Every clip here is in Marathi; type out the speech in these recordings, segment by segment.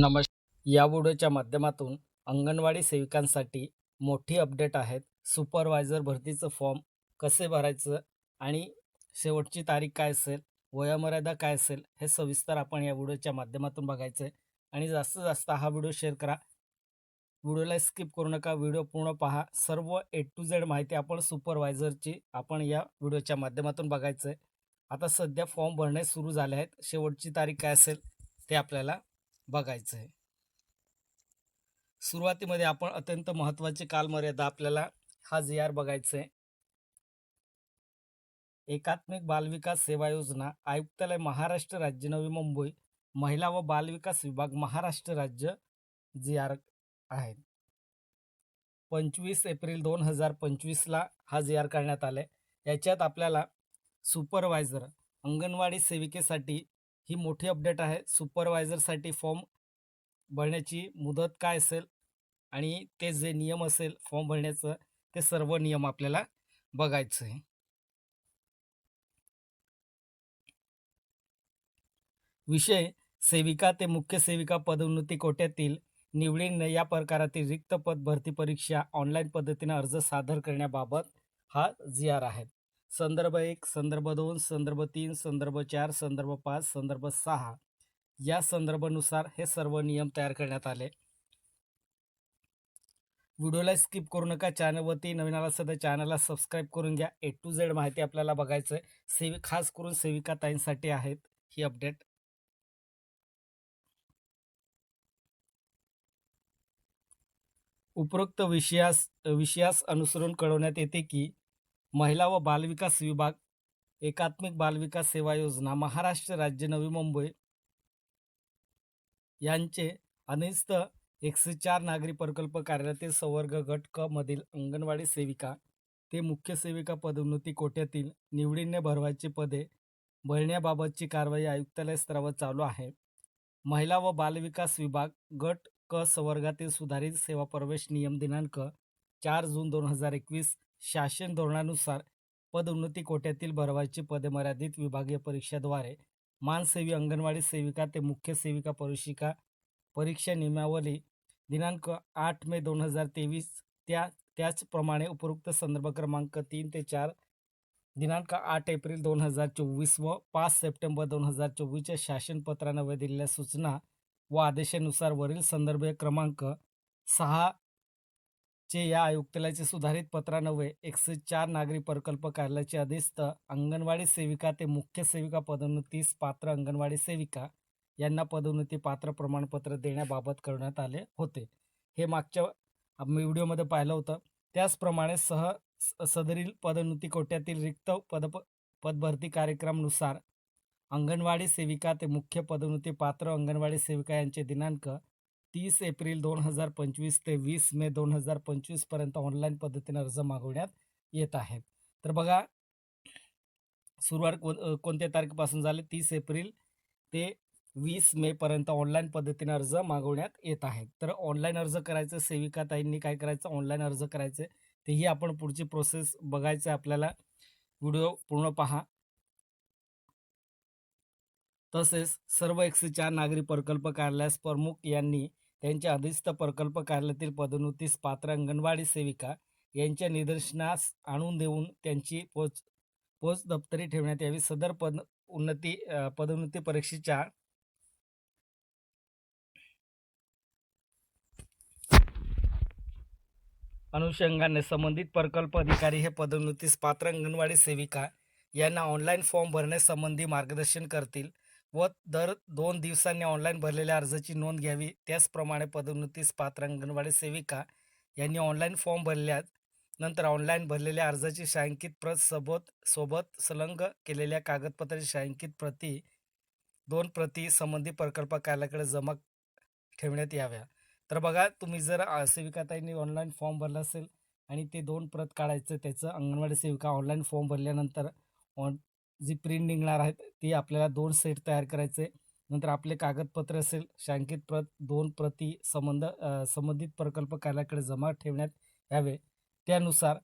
नमस्कार या व्हिडिओच्या माध्यमातून अंगणवाडी सेविकांसाठी मोठी अपडेट आहेत. सुपरवायझर भरतीचं फॉर्म कसे भरायचं आणि शेवटची तारीख काय असेल वयोमर्यादा काय असेल हे सविस्तर आपण या व्हिडिओच्या माध्यमातून बघायचं आहे. आणि जास्तीत जास्त हा व्हिडिओ शेअर करा. व्हिडिओला स्किप करू नका व्हिडिओ पूर्ण पहा. सर्व ए टू झेड माहिती आपण सुपरवायझरची आपण या व्हिडिओच्या माध्यमातून बघायचं आहे. आता सध्या फॉर्म भरणे सुरू झाले आहेत. शेवटची तारीख काय असेल ते आपल्याला बघायचं आहे सुरुवातीमध्ये आपण अत्यंत महत्त्वाची कालमर्यादा आपल्याला हा जी आर बघायचं आहे एकात्मिक बालविकास सेवा योजना आयुक्तालय महाराष्ट्र राज्य नवी मुंबई महिला व बालविकास विभाग महाराष्ट्र राज्य जी आर आहे पंचवीस एप्रिल दोन हजार पंचवीसला हा जी आर करण्यात आला आहे याच्यात आपल्याला सुपरवायझर अंगणवाडी सेविकेसाठी ही मोठी अपडेट आहे. सुपरवायझरसाठी फॉर्म भरण्याची मुदत काय असेल आणि ते जे नियम असेल फॉर्म भरण्याचं ते सर्व नियम आपल्याला बघायचं आहे. विषय सेविका ते मुख्य सेविका पदोन्नती कोट्यातील निवडीने या प्रकारातील रिक्त पद भरती परीक्षा ऑनलाईन पद्धतीने अर्ज सादर करण्याबाबत हा जी आर आहे. संदर्भ एक संदर्भ दोन संदर्भ तीन संदर्भ चार संदर्भ पाच संदर्भ सहा. या संदर्भानुसार हे सर्व नियम तयार करण्यात आले. व्हिडिओला स्किप करू नका. चॅनलवरती नवीन आला सध्या चॅनलला सबस्क्राईब करून घ्या. ए टू झेड माहिती आपल्याला बघायचं आहे. सेवि खास करून सेविका ताईंसाठी आहेत ही अपडेट. उपरोक्त विषयास विषयास अनुसरून कळवण्यात येते की महिला व बालविकास विभाग एकात्मिक बालविकास सेवा योजना महाराष्ट्र राज्य नवी मुंबई यांचे अनिस्त एकशे चार नागरी प्रकल्प कार्यालयातील संवर्ग गट क मधील अंगणवाडी सेविका ते मुख्य सेविका पदोन्नती कोट्यातील निवडीने भरवायची पदे भरण्याबाबतची कारवाई आयुक्तालय स्तरावर चालू आहे. महिला व बालविकास विभाग गट क संवर्गातील सुधारित सेवा प्रवेश नियम दिनांक चार जून दोन हजार एकवीस शासन धोरणानुसार पदोन्नती कोट्यातील भरवायची पदे मर्यादित विभागीय परीक्षाद्वारे मानसेवी अंगणवाडी सेविका ते मुख्य सेविका परीक्षिका परीक्षा नियमावली दिनांक आठ मे दोन हजार तेवीस त्या त्याचप्रमाणे उपरोक्त संदर्भ क्रमांक तीन ते चार दिनांक आठ एप्रिल दोन हजार चोवीस व पाच सप्टेंबर दोन हजार चोवीसच्या शासनपत्रानवे दिलेल्या सूचना व आदेशानुसार वरील संदर्भ क्रमांक सहा चे या आयुक्तालयाचे सुधारित पत्रान्वये एकशे चार नागरी प्रकल्प कार्यालयाचे अधिस्थ अंगणवाडी सेविका ते मुख्य सेविका पदोन्नतीस पात्र अंगणवाडी सेविका यांना पदोन्नती पात्र प्रमाणपत्र देण्याबाबत करण्यात आले होते. हे मागच्या व्हिडिओमध्ये पाहिलं होतं. त्याचप्रमाणे सह स- सदरील पदोन्नती कोट्यातील रिक्त पद पदभरती कार्यक्रमानुसार अंगणवाडी सेविका ते मुख्य पदोन्नती पात्र अंगणवाडी सेविका यांचे दिनांक तीस एप्रिल दोन हजार पंचवीस ते वीस मे दोन हजार पंचवीसपर्यंत ऑनलाईन पद्धतीने अर्ज मागवण्यात येत आहेत. तर बघा सुरुवात कोण कोणत्या तारखेपासून झाले? तीस एप्रिल ते वीस मेपर्यंत ऑनलाईन पद्धतीने अर्ज मागवण्यात येत आहेत. तर ऑनलाईन अर्ज करायचं सेविकाताईंनी काय करायचं? ऑनलाईन अर्ज करायचे. तेही आपण पुढची प्रोसेस बघायचं आहे आपल्याला. व्हिडिओ पूर्ण पहा. तसेच सर्व एकशे चार नागरी प्रकल्प कार्यालयास प्रमुख यांनी त्यांच्या अधिस्थ प्रकल्प कार्यालयातील पदोन्नतीस पात्र अंगणवाडी सेविका यांच्या निदर्शनास आणून देऊन त्यांची पोच पोच दप्तरी ठेवण्यात यावी. सदर पद उन्नती पदोन्नती परीक्षेच्या अनुषंगाने संबंधित प्रकल्प अधिकारी हे पदोन्नतीस पात्र अंगणवाडी सेविका यांना ऑनलाईन फॉर्म भरण्यासंबंधी मार्गदर्शन करतील. व दर दोन दिवसांनी ऑनलाईन भरलेल्या अर्जाची नोंद घ्यावी. त्याचप्रमाणे पदोन्नतीस पात्र अंगणवाडी सेविका यांनी ऑनलाईन फॉर्म भरल्यात नंतर ऑनलाईन भरलेल्या अर्जाची छायांकित प्रत सोबत सोबत संलग्न केलेल्या कागदपत्राची छायांकित प्रती दोन प्रती संबंधित प्रकल्प कार्यालयाकडे जमा ठेवण्यात याव्या. तर बघा तुम्ही जर सेविकाताईंनी ऑनलाईन फॉर्म भरला असेल आणि ते दोन प्रत काढायचं त्याचं अंगणवाडी सेविका ऑनलाईन फॉर्म भरल्यानंतर ऑन जी प्रिंट निघणार आहेत ती आपल्याला दोन सेट तयार करायचे. नंतर आपले कागदपत्र असेल शांकित प्रत दोन प्रती संबंध संबंधित प्रकल्प कार्यालयाकडे जमा ठेवण्यात यावे. त्यानुसार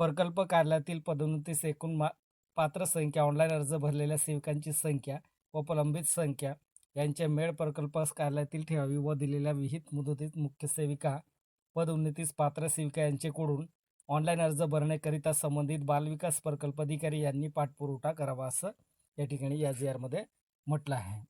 प्रकल्प कार्यालयातील पदोन्नतीस एकूण मा पात्र संख्या ऑनलाईन अर्ज भरलेल्या सेवकांची संख्या व प्रलंबित संख्या यांच्या मेळ प्रकल्प कार्यालयातील ठेवावी व दिलेल्या विहित मुदतीत मुख्य सेविका पदोन्नतीस पात्र सेविका यांचेकडून ऑनलाईन अर्ज भरण्याकरिता संबंधित बालविकास प्रकल्प अधिकारी यांनी पाठपुरवठा करावा असं या ठिकाणी या जी आरमध्ये म्हटलं आहे.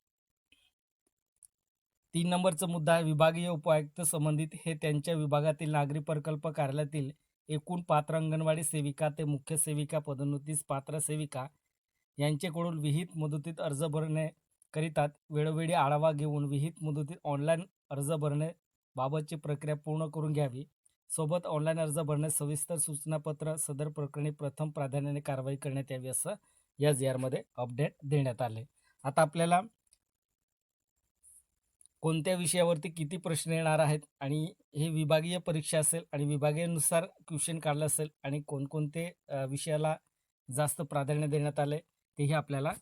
तीन नंबरचा मुद्दा आहे विभागीय उपायुक्त संबंधित. हे त्यांच्या विभागातील नागरी प्रकल्प कार्यालयातील एकूण पात्र अंगणवाडी सेविका ते मुख्य सेविका पदोन्नतीस पात्र सेविका यांच्याकडून विहित मुदतीत अर्ज भरण्याकरिता वेळोवेळी आढावा घेऊन विहित मुदतीत ऑनलाईन अर्ज भरणे बाबतची प्रक्रिया पूर्ण करून घ्यावी. सोबत ऑनलाईन अर्ज भरण्यास सविस्तर सूचनापत्र सदर प्रकरणी प्रथम प्राधान्याने कारवाई करण्यात यावी असं या जी आरमध्ये अपडेट देण्यात आले. आता आपल्याला कोणत्या विषयावरती किती प्रश्न येणार आहेत आणि हे विभागीय परीक्षा असेल आणि विभागीयनुसार क्वेश्चन काढलं असेल आणि कोणकोणते विषयाला जास्त प्राधान्य देण्यात आले तेही आपल्याला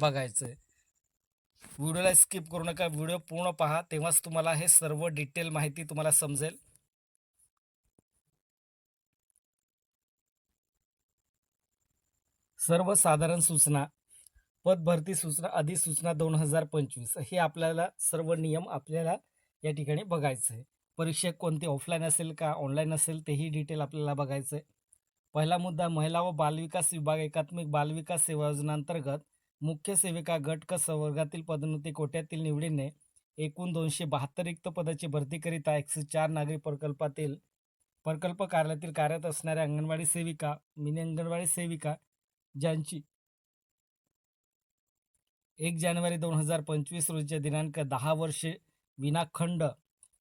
बघायचं आहे व्हिडिओला स्किप करू नका व्हिडिओ पूर्ण पहा तेव्हाच तुम्हाला हे सर्व डिटेल माहिती तुम्हाला समजेल. सर्वसाधारण सूचना पदभरती सूचना अधिसूचना दोन हजार पंचवीस. हे आपल्याला सर्व नियम आपल्याला या ठिकाणी बघायचं आहे. परीक्षा कोणते ऑफलाईन असेल का ऑनलाईन असेल तेही डिटेल आपल्याला बघायचं आहे. पहिला मुद्दा महिला व बालविकास विभाग एकात्मिक बालविकास सेवा योजनांतर्गत मुख्य सेविका गट क संवर्गातील पदोन्नती कोट्यातील निवडीने एकूण दोनशे बहात्तर रिक्त पदाची भरतीकरिता एकशे चार नागरी प्रकल्पातील प्रकल्प कार्यालयातील कार्यरत असणाऱ्या अंगणवाडी सेविका मिनी अंगणवाडी सेविका ज्यांची एक जानेवारी दोन हजार पंचवीस रोजीच्या दिनांक दहा वर्षे विनाखंड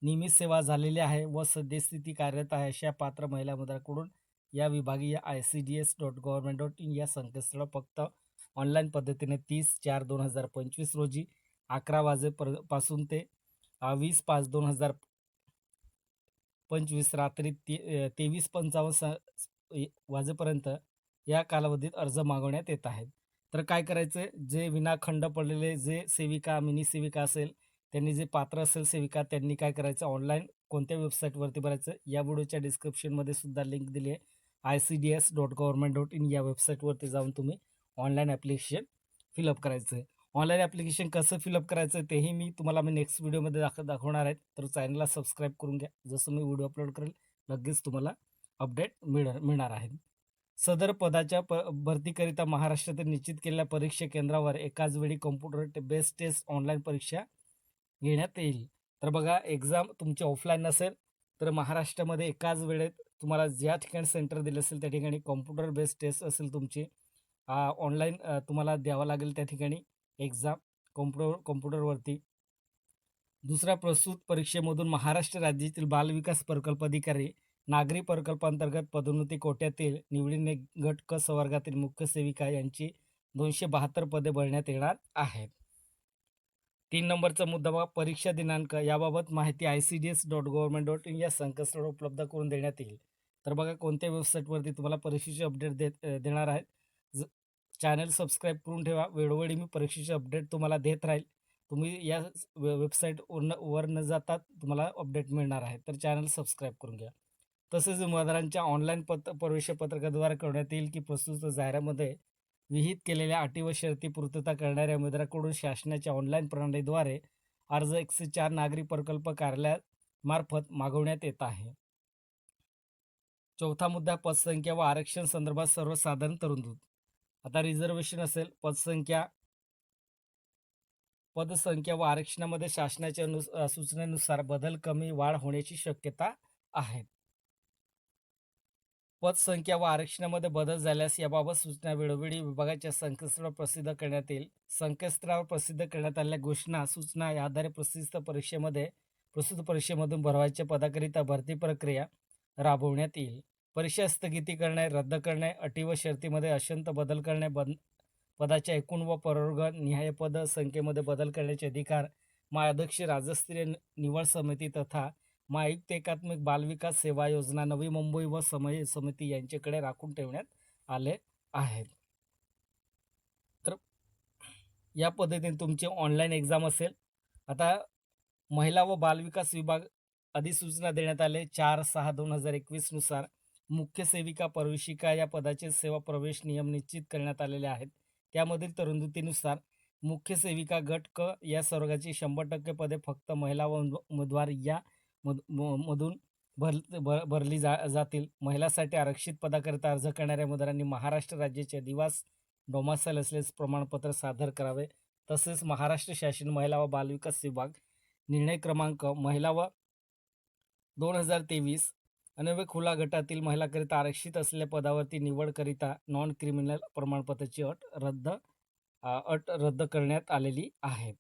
नियमित सेवा झालेली आहे व सद्यस्थिती कार्यरत आहे अशा पात्र महिला मुद्राकडून या विभागीय I C D S dot government dot in या संकेतस्थळ फक्त ऑनलाईन पद्धतीने तीस चार दोन हजार पंचवीस रोजी अकरा वाजेपरपासून ते वीस पाच दोन हजार पंचवीस रात्री ते तेवीस पंचावन्न स वाजेपर्यंत या कालावधीत अर्ज मागवण्यात येत आहेत. तर काय करायचं जे विनाखंड पडलेले जे सेविका मिनी सेविका असेल त्यांनी जे पात्र असेल सेविका त्यांनी काय करायचं? ऑनलाईन कोणत्या वेबसाईटवरती भरायचं? या व्हिडिओच्या डिस्क्रिप्शनमध्ये सुद्धा लिंक दिली आहे. I C D S dot government dot in या वेबसाईटवरती जाऊन तुम्ही ऑनलाईन ॲप्लिकेशन फिलअप करायचं आहे ऑनलाईन ॲप्लिकेशन कसं फिलअप करायचं तेही मी तुम्हाला मी नेक्स्ट व्हिडिओमध्ये दाख दाखवणार आहे. तर चॅनलला सबस्क्राईब करून घ्या. जसं मी व्हिडिओ अपलोड करेल लगेच तुम्हाला अपडेट मिळ मिळणार आहे. सदर पदाच्या प भरतीकरिता महाराष्ट्रातील निश्चित केलेल्या परीक्षा केंद्रावर एकाच वेळी कॉम्प्युटर बेस्ड टेस्ट ऑनलाईन परीक्षा घेण्यात येईल. तर बघा एक्झाम तुमची ऑफलाईन नसेल तर महाराष्ट्रामध्ये एकाच वेळेत तुम्हाला ज्या ठिकाणी सेंटर दिलं असेल त्या ठिकाणी कॉम्प्युटर बेस्ड टेस्ट असेल तुमची ऑनलाईन तुम्हाला द्यावं लागेल त्या ठिकाणी एक्झाम कॉम्प्युटर कॉम्प्युटरवरती दुसऱ्या प्रस्तुत परीक्षेमधून महाराष्ट्र राज्यातील बालविकास प्रकल्प अधिकारी नागरी प्रकल्पांतर्गत पदोन्नती कोट्यातील निवडीने गट क संवर्गातील मुख्य सेविका यांची दोनशे बहात्तर पदे भरण्यात येणार आहेत. तीन नंबरचा मुद्दा परीक्षा दिनांक याबाबत माहिती I C D S dot government dot in या संकेतस्थळावर उपलब्ध करून देण्यात येईल. तर बघा कोणत्या वेबसाईटवरती तुम्हाला परीक्षेचे अपडेट देत देणार आहेत? ज चॅनल सबस्क्राईब करून ठेवा. वेळोवेळी मी परीक्षेचे अपडेट तुम्हाला देत राहील. तुम्ही या वे वेबसाईट वर न जाता तुम्हाला अपडेट मिळणार आहे. तर चॅनल सबस्क्राईब करून घ्या. तसेच उमेदवारांच्या ऑनलाईन पत प्रवेश पत्रकाद्वारे करण्यात येईल की प्रस्तुत जाहिरामध्ये विहित केलेल्या अटी व शर्ती पूर्तता करणाऱ्या उमेदवाराकडून शासनाच्या ऑनलाईन प्रणालीद्वारे अर्ज एकशे चार नागरी प्रकल्प कार्यालयामार्फत मागवण्यात येत आहे. चौथा मुद्दा पदसंख्या व आरक्षण संदर्भात सर्वसाधारण तरतूद आता रिझर्वेशन असेल पदसंख्या पदसंख्या व आरक्षणामध्ये शासनाच्या नुस सूचनेनुसार बदल कमी वाढ होण्याची शक्यता आहे. पदसंख्या व आरक्षणामध्ये बदल झाल्यास याबाबत सूचना वेळोवेळी विभागाच्या संकेतस्थळावर प्रसिद्ध करण्यात येईल. संकेतस्थळावर प्रसिद्ध करण्यात आलेल्या घोषणा सूचना या आधारे प्रसिद्ध परीक्षेमध्ये प्रस्तुत परीक्षेमधून भरवायच्या पदाकरिता भरती प्रक्रिया राबवण्यात येईल. परीक्षा स्थगिती करणे रद्द करणे अटी व शर्तीमध्ये अशंत बदल करणे बंद पदाच्या एकूण व प्रवर्ग निहाय पद संख्येमध्ये बदल करण्याचे अधिकार महाअध्यक्ष राज्यस्तरीय निवड समिती तथा महायुक्त एकात्मिक बालविकास सेवा योजना नवी मुंबई व समय समिती यांच्याकडे राखून ठेवण्यात आले आहेत. तर या पद्धतीने तुमची ऑनलाईन एक्झाम असेल. आता महिला व बालविकास विभाग अधिसूचना देण्यात आले चार सहा दोन हजार एकवीसनुसार मुख्य सेविका प्रवेशिका या पदाचे सेवा प्रवेश नियम निश्चित करण्यात आलेले आहेत. त्यामधील तरुंदुतीनुसार मुख्य सेविका गट क या स्वर्गाची शंभर टक्के पदे फक्त महिला व उमेदवार या मध म- मधून भर भर भरली जा जातील. महिलांसाठी आरक्षित पदाकरिता अर्ज करणाऱ्या मतदारांनी महाराष्ट्र राज्याचे निवास डोमासल असल्यास प्रमाणपत्र सादर करावे. तसेच महाराष्ट्र शासन महिला व बालविकास विभाग निर्णय क्रमांक महिला व दोन हजार तेवीस अनवे खुला गटातील महिलाकरिता आरक्षित असलेल्या पदावरती निवडकरिता नॉन क्रिमिनल प्रमाणपत्राची अट रद्द अट रद्द करण्यात आलेली आहे.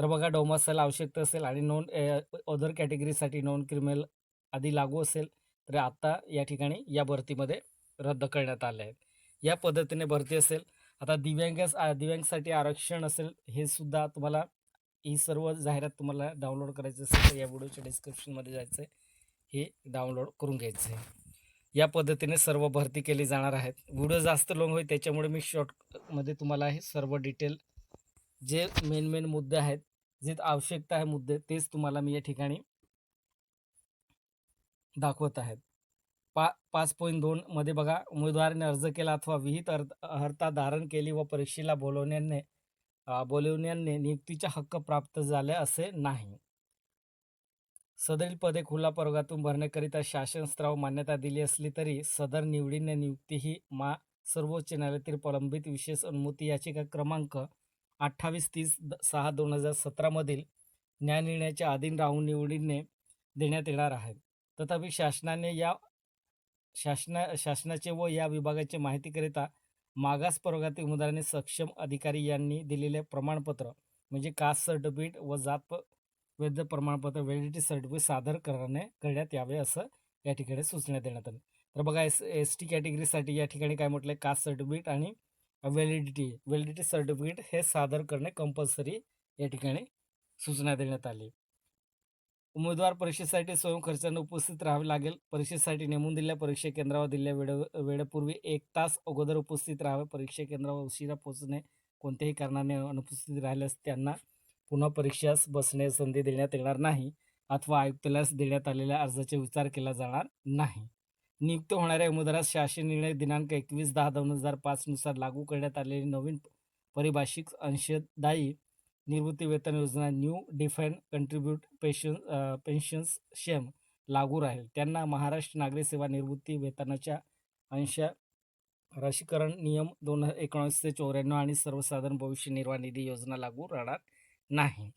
तर बघा डोमासाईल आवश्यकता असेल आणि नॉन अदर कॅटेगरीसाठी नॉन क्रिमिनल आधी लागू असेल तर आत्ता या ठिकाणी या भरतीमध्ये रद्द करण्यात आले आहेत. या पद्धतीने भरती असेल आता दिव्यांगास दिव्यांगसाठी आरक्षण असेल हे सुद्धा तुम्हाला ही सर्व जाहिरात तुम्हाला डाउनलोड करायची असेल तर या व्हिडिओच्या डिस्क्रिप्शनमध्ये जायचं आहे हे डाउनलोड करून घ्यायचं आहे या पद्धतीने सर्व भरती केली जाणार आहेत. व्हिडिओ जास्त लॉंग होईल त्याच्यामुळे मी शॉर्टमध्ये तुम्हाला हे सर्व डिटेल जे मेन मेन मुद्दे आहेत जे आवश्यकता आहे मुद्दे तेच तुम्हाला मी या ठिकाणी दाखवत आहेत. पा पाच पॉईंट दोनमध्ये बघा उमेदवाराने अर्ज केला अथवा विहित अर्थ अर्हता धारण केली व परीक्षेला बोलवण्याने बोलवण्याने नियुक्तीचा हक्क प्राप्त झाले असे नाही. सदरील पदे खुला प्रवर्गातून भरण्याकरिता शासन स्तरावर मान्यता दिली असली तरी सदर निवडीने नियुक्ती ही मा सर्वोच्च न्यायालयातील प्रलंबित विशेष अनुमती याचिका क्रमांक अठ्ठावीस तीस द- सहा दोन हजार सतरामधील न्यायनिर्णयाच्या अधीन राहून निवडीने देण्यात येणार आहेत. तथापि शासनाने या शासना शासनाचे व या विभागाचे माहितीकरिता मागास प्रवर्गातील उमेदवारांनी सक्षम अधिकारी यांनी दिलेले प्रमाणपत्र म्हणजे कास्ट सर्टिफिकेट व जात वैध प्रमाणपत्र व्हॅलिडिटी सर्टिफिकेट सादर करणे करण्यात यावे असं या ठिकाणी सूचना देण्यात आली. तर बघा एस एस टी कॅटेगरीसाठी या ठिकाणी काय म्हटलं कास्ट सर्टिफिकेट आणि व्हॅलिडिटी व्हॅलिडिटी सर्टिफिकेट हे सादर करणे कंपल्सरी या ठिकाणी सूचना देण्यात आली. उमेदवार परीक्षेसाठी स्वयं खर्चाने उपस्थित राहावे लागेल. परीक्षेसाठी नेमून दिलेल्या परीक्षा केंद्रावर दिलेल्या वेळे वेळेपूर्वी एक तास अगोदर उपस्थित राहावे. परीक्षा केंद्रावर उशिरा पोहोचणे कोणत्याही कारणाने अनुपस्थित राहिल्यास त्यांना पुन्हा परीक्षास बसण्यास संधी देण्यात येणार नाही अथवा आयुक्तालयास देण्यात आलेल्या अर्जाचा विचार केला जाणार नाही. नियुक्त होणाऱ्या उमेदवारास शासन निर्णय दिनांक एकवीस दहा दोन हजार पाचनुसार लागू करण्यात आलेली नवीन परिभाषिक अंशदायी निवृत्ती वेतन योजना new define contribute pension pensions scheme लागू राहील. त्यांना महाराष्ट्र नागरी सेवा निवृत्ती वेतनाच्या अंश राशीकरण नियम दोन हजार एकोणीसशे चौऱ्याण्णव आणि सर्वसाधारण भविष्य निर्वाह निधी योजना लागू राहणार नाही.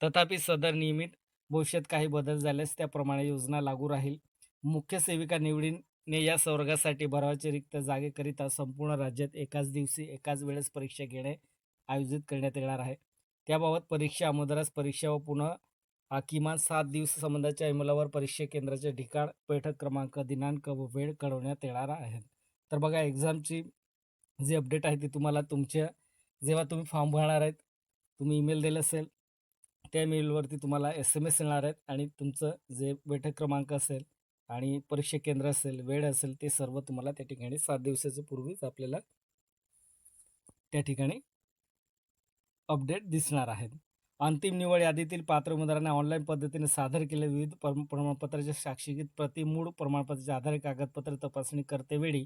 तथापि सदर नियमित भविष्यात काही बदल झाल्यास त्याप्रमाणे योजना लागू राहील. मुख्य सेविका निवडीने या संवर्गासाठी भरावाचे रिक्त जागेकरिता संपूर्ण राज्यात एकाच दिवशी एकाच वेळेस परीक्षा घेणे आयोजित करण्यात येणार आहे. त्याबाबत परीक्षा अमोदरास परीक्षा व पुन्हा किमान सात दिवस संबंधाच्या ईमेलावर परीक्षा केंद्राचे ठिकाण बैठक क्रमांक दिनांक व वेळ कळवण्यात येणार आहे तर बघा एक्झामची जी अपडेट आहे ती तुम्हाला तुमच्या जेव्हा तुम्ही फॉर्म भरणार आहेत तुम्ही ईमेल दिलं असेल त्या ईमेलवरती तुम्हाला एस एम एस येणार आहेत आणि तुमचं जे बैठक क्रमांक असेल आणि परीक्षा केंद्र असेल वेळ असेल ते सर्व तुम्हाला त्या ठिकाणी सात दिवसाच्या पूर्वीच आपल्याला त्या ठिकाणी अपडेट दिसणार आहेत. अंतिम निवड यादीतील पात्र उमेदवारांना ऑनलाईन पद्धतीने सादर केलेल्या विविध प्र प्रमाणपत्राच्या साक्षीकृत प्रति मूळ प्रमाणपत्राचे आधार कागदपत्र तपासणी करतेवेळी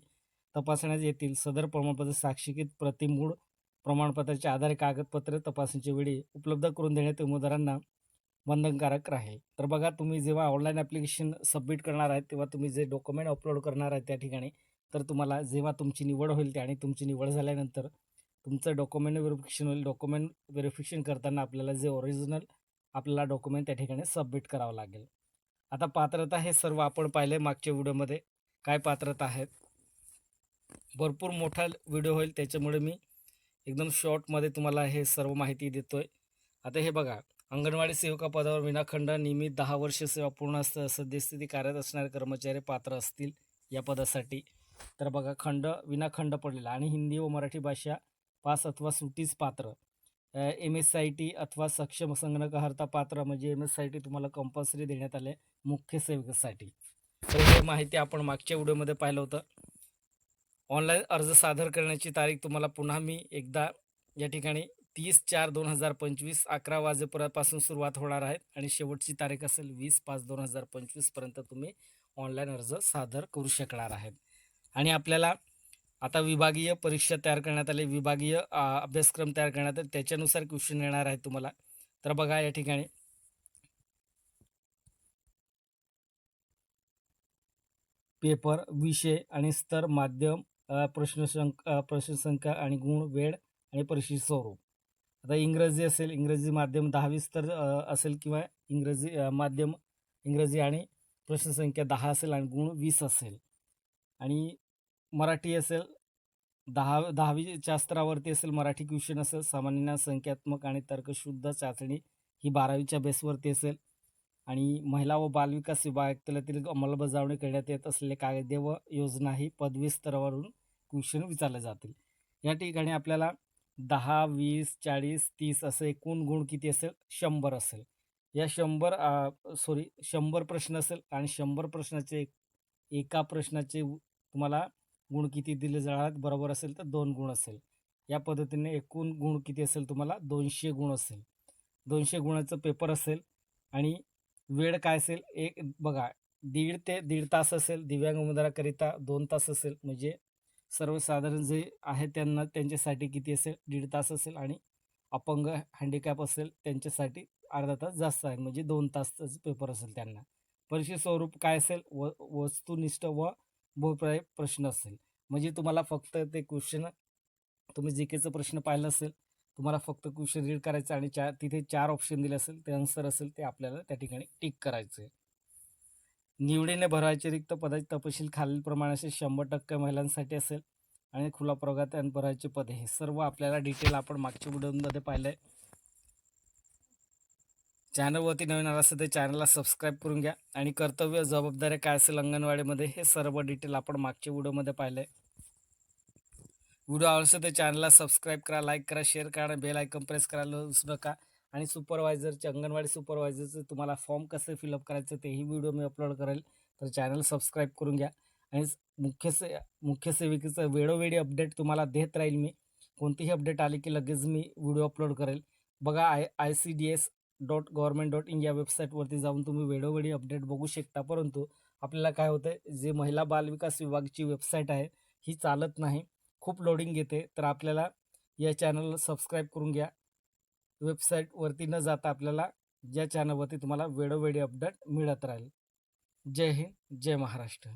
तपासण्यात येतील. सदर प्रमाणपत्र साक्षीकृत प्रति मूळ प्रमाणपत्राचे आधार कागदपत्रे तपासणीच्या वेळी उपलब्ध करून देण्यात उमेदवारांना बंधनकारक राहील. तर बघा तुम्ही जेव्हा ऑनलाईन ॲप्लिकेशन सबमिट करणार आहे तेव्हा तुम्ही जे डॉक्युमेंट अपलोड करणार आहे त्या ठिकाणी तर तुम्हाला जेव्हा तुमची निवड होईल ते आणि तुमची निवड झाल्यानंतर तुमचं डॉक्युमेंट व्हेरिफिकेशन होईल. डॉक्युमेंट व्हेरिफिकेशन करताना आपल्याला जे ओरिजिनल आपल्याला डॉक्युमेंट त्या ठिकाणी सबमिट करावं लागेल. आता पात्रता हे सर्व आपण पाहिले मागच्या व्हिडिओमध्ये. काय पात्रता आहेत? भरपूर मोठा व्हिडिओ होईल. त्याच्यामुळे मी एकदम शॉर्टमध्ये तुम्हाला हे सर्व माहिती देतो आहे आता हे बघा अंगणवाडी सेविका पदावर विनाखंड नियमित दहा वर्ष सेवा पूर्ण अस सद्यस्थिती कार्यरत असणारे कर्मचारी पात्र असतील या पदासाठी. तर बघा खंड विनाखंड पडलेला आणि हिंदी व मराठी भाषा पास अथवा सुटीस पात्र. एम एस आय टी अथवा सक्षम संगणकहर्ता पात्र म्हणजे एम एस आय टी तुम्हाला कंपल्सरी देण्यात आले मुख्य सेवकासाठी. तर हे माहिती आपण मागच्या व्हिडिओमध्ये पाहिलं होतं. ऑनलाईन अर्ज सादर करण्याची तारीख तुम्हाला पुन्हा मी एकदा या ठिकाणी तीस चार दोन हजार पंचवीस अकरा वाजेपर्यंतपासून सुरुवात होणार आहे आणि शेवटची तारीख असेल वीस पाच दोन हजार पंचवीसपर्यंत तुम्ही ऑनलाईन अर्ज सादर करू शकणार आहेत. आणि आपल्याला आता विभागीय परीक्षा तयार करण्यात आली. विभागीय अभ्यासक्रम तयार करण्यात आले. त्याच्यानुसार क्वेश्चन येणार आहे तुम्हाला. तर बघा या ठिकाणी. पेपर विषय आणि स्तर माध्यम अ, प्रश्नसंक प्रश्नसंख्या आणि गुण वेळ आणि परीक्षेचे स्वरूप. आता इंग्रजी असेल इंग्रजी माध्यम दहावी स्तर असेल किंवा इंग्रजी माध्यम इंग्रजी आणि प्रश्नसंख्या दहा असेल आणि गुण वीस असेल. आणि मराठी असेल दहा दहावीच्या स्तरावरती असेल मराठी क्वेश्चन असेल सामान्य संख्यात्मक आणि तर्कशुद्ध चाचणी ही बारावीच्या बेसवरती असेल. आणि महिला व बालविकास विभागातील अंमलबजावणी करण्यात येत असलेले कायदे व योजना ही पदवी स्तरावरून क्वेश्चन विचारले जातील. या ठिकाणी आपल्याला दहा वीस चाळीस तीस असं एकूण गुण किती असेल? शंभर असेल. या शंभर सॉरी शंभर प्रश्न असेल आणि शंभर प्रश्नाचे एक एका प्रश्नाचे तुम्हाला गुण किती दिले जाणार? बरोबर असेल तर दोन गुण असेल. या पद्धतीने एकूण गुण किती असेल तुम्हाला? दोनशे गुण असेल. दोनशे गुणाचं पेपर असेल आणि वेळ काय असेल? एक बघा दीड ते दीड तास असेल दिव्यांग उमेदवाराकरिता दोन तास असेल म्हणजे सर्वसाधारण जे आहे त्यांना त्यांच्यासाठी किती असेल? दीड तास असेल आणि अपंग हँडिकॅप असेल त्यांच्यासाठी अर्धा तास जास्त आहे. म्हणजे दोन तासचं पेपर असेल त्यांना. परीक्षे स्वरूप काय असेल? व वस्तुनिष्ठ व बहुप्राय प्रश्न असेल. म्हणजे तुम्हाला फक्त ते क्वेश्चन तुम्ही जी केचं प्रश्न पाहिलं असेल तुम्हाला फक्त क्वेश्चन रीड करायचं आणि चार तिथे चार ऑप्शन दिले असेल ते आन्सर असेल ते आपल्याला त्या ठिकाणी टिक करायचं आहे निवडीने भरायचे रिक्त पदाचे तपशील खालीलप्रमाणे असे शंभर टक्के महिलांसाठी असेल आणि खुला प्रवर्गात भरायचे पदे हे सर्व आपल्याला डिटेल आपण मागच्या व्हिडिओमध्ये पाहिलं आहे चॅनलवरती नवीन आला असेल तर चॅनलला सबस्क्राईब करून घ्या आणि कर्तव्य जबाबदाऱ्या काय असेल अंगणवाडीमध्ये हे सर्व डिटेल आपण मागच्या व्हिडिओमध्ये पाहिलं आहे व्हिडिओ आवडला तर चॅनलला सबस्क्राईब करा लाईक करा शेअर करा आणि बेल आयकन प्रेस करायला विसरू नका. आणि सुपरवायझरचे अंगणवाडी सुपरवायझरचं तुम्हाला फॉर्म कसं फिलअप करायचं तेही व्हिडिओ मी अपलोड करेल. तर चॅनल सबस्क्राईब करून घ्या. आणि मुख्य से मुख्य सेविकेचं वेळोवेळी अपडेट तुम्हाला देत राहील मी. कोणतीही अपडेट आली की लगेच मी व्हिडिओ अपलोड करेल. बघा I I C D S dot government dot in या वेबसाईटवरती जाऊन तुम्ही वेळोवेळी अपडेट बघू शकता. परंतु आपल्याला काय होतं जे महिला बालविकास विभागाची वेबसाईट आहे ही चालत नाही. खूप लोडिंग घेते. तर आपल्याला या चॅनलला सबस्क्राईब करून घ्या. वेबसाईटवरती न जाता आपल्याला ज्या चॅनलवरती तुम्हाला वेळोवेळी अपडेट मिळत राहील. जय हिंद जय महाराष्ट्र.